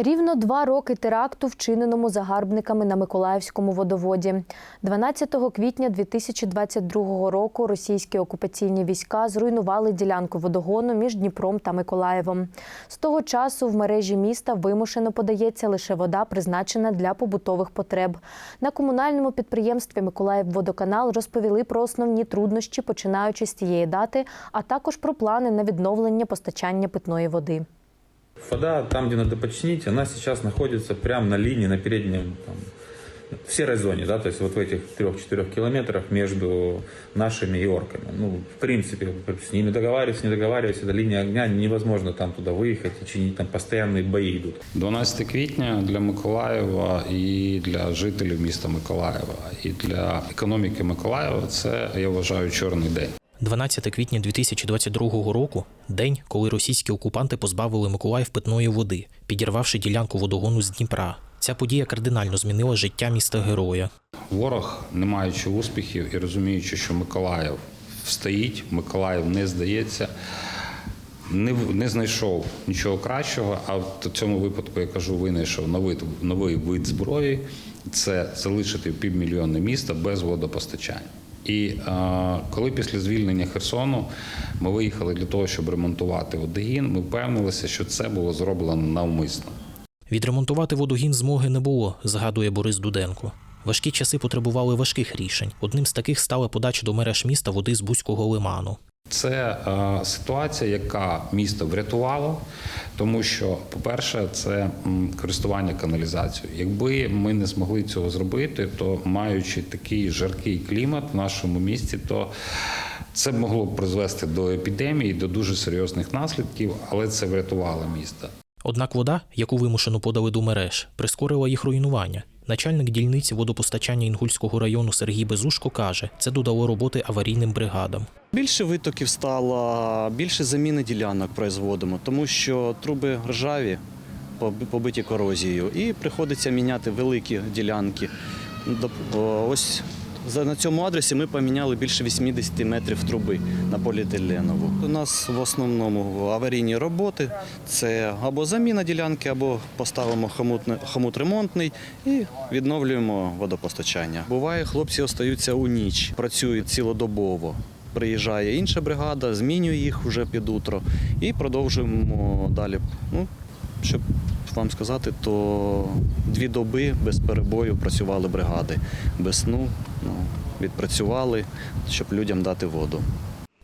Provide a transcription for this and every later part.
Рівно два роки теракту, вчиненому загарбниками на Миколаївському водоводі. 12 квітня 2022 року російські окупаційні війська зруйнували ділянку водогону між Дніпром та Миколаєвом. З того часу в мережі міста вимушено подається лише вода, призначена для побутових потреб. На комунальному підприємстві Миколаївводоканал розповіли про основні труднощі, починаючи з цієї дати, а також про плани на відновлення постачання питної води. Вода, там, где надо починить, она сейчас находится прямо на линии, на переднем, там, в серой зоне, да, то есть вот в этих трех-четырех километрах между нашими и орками. Ну, в принципе, с ними договариваясь, не договариваясь, это линия огня, невозможно там туда выехать и чинить, там постоянные бои идут. 12 квітня для Миколаєва і для жителів міста Миколаєва, і для економіки Миколаєва це я вважаю чорний день. 12 квітня 2022 року день, коли російські окупанти позбавили Миколаїв питної води, підірвавши ділянку водогону з Дніпра. Ця подія кардинально змінила життя міста героя. Ворог, не маючи успіхів і розуміючи, що Миколаїв встоїть, Миколаїв не здається, не, не знайшов нічого кращого. А в цьому випадку я кажу, винайшов новий, новий вид зброї це залишити півмільйонне місто без водопостачання. І е, коли після звільнення Херсону ми виїхали для того, щоб ремонтувати водогін, ми впевнилися, що це було зроблено навмисно. Відремонтувати водогін змоги не було, згадує Борис Дуденко. Важкі часи потребували важких рішень. Одним з таких стала подача до мереж міста води з Бузького лиману. Це е, ситуація, яка місто врятувало, тому що, по-перше, це користування каналізацією. Якби ми не змогли цього зробити, то маючи такий жаркий клімат в нашому місті, то це могло б призвести до епідемії, до дуже серйозних наслідків, але це врятувало місто. Однак вода, яку вимушено подали до мереж, прискорила їх руйнування. Начальник дільниці водопостачання Інгульського району Сергій Безушко каже, це додало роботи аварійним бригадам. Більше витоків стало, більше заміни ділянок производимо, тому що труби ржаві, поби- побиті корозією, і приходиться міняти великі ділянки. Ось на цьому адресі ми поміняли більше 80 метрів труби на поліетиленову. У нас в основному аварійні роботи це або заміна ділянки, або поставимо хомут, ремонтний і відновлюємо водопостачання. Буває, хлопці остаються у ніч, працюють цілодобово. Приїжджає інша бригада, змінює їх вже під утро і продовжуємо далі. Ну, щоб вам сказати, то дві доби без перебою працювали бригади. Без сну ну, відпрацювали, щоб людям дати воду.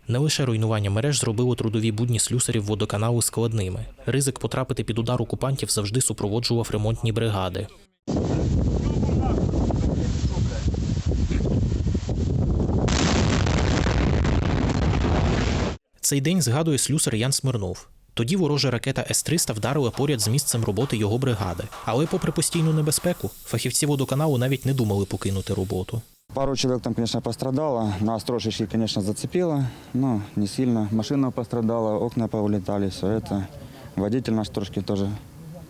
Не лише руйнування мереж зробило трудові будні слюсарів водоканалу складними. Ризик потрапити під удар окупантів завжди супроводжував ремонтні бригади. Цей день згадує слюсар Ян Смирнов. Тоді ворожа ракета С-300 вдарила поряд з місцем роботи його бригади. Але, попри постійну небезпеку, фахівці водоканалу навіть не думали покинути роботу. Пару человек там, конечно, пострадало. Нас трошечки, конечно, зацепило, но не сильно. Машина пострадала, окна повылетали, все это. Водитель наш трошки тоже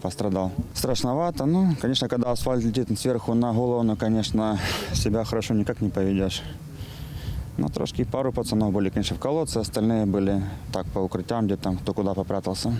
пострадал. Страшновато. Ну, конечно, когда асфальт летит сверху на голову, ну, конечно, себя хорошо никак не поведешь. Ну, трошки пару пацанов были, конечно, в колодце, остальные были так по укрытиям, где там кто куда попрятался.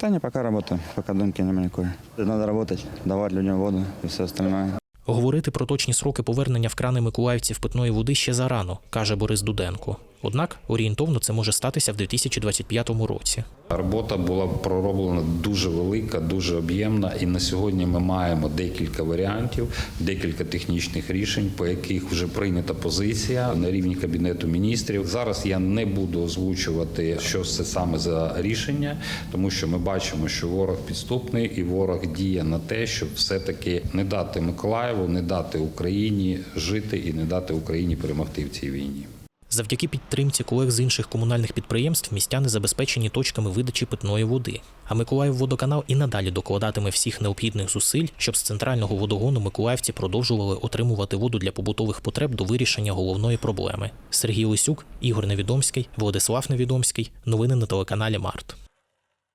Да не, пока работаю, пока думки нема никакой. Надо работать, давать людям воду и все остальное. Говорити про точні сроки повернення в крани миколаївців питної води ще зарано, каже Борис Дуденко. Однак орієнтовно це може статися в 2025 році. Робота була пророблена дуже велика, дуже об'ємна, і на сьогодні ми маємо декілька варіантів, декілька технічних рішень, по яких вже прийнята позиція на рівні кабінету міністрів. Зараз я не буду озвучувати, що це саме за рішення, тому що ми бачимо, що ворог підступний і ворог діє на те, щоб все-таки не дати Миколаєву, не дати Україні жити і не дати Україні перемогти в цій війні. Завдяки підтримці колег з інших комунальних підприємств містяни забезпечені точками видачі питної води. А Миколаївводоканал і надалі докладатиме всіх необхідних зусиль, щоб з центрального водогону миколаївці продовжували отримувати воду для побутових потреб до вирішення головної проблеми. Сергій Лисюк, Ігор Невідомський, Владислав Невідомський. Новини на телеканалі Март.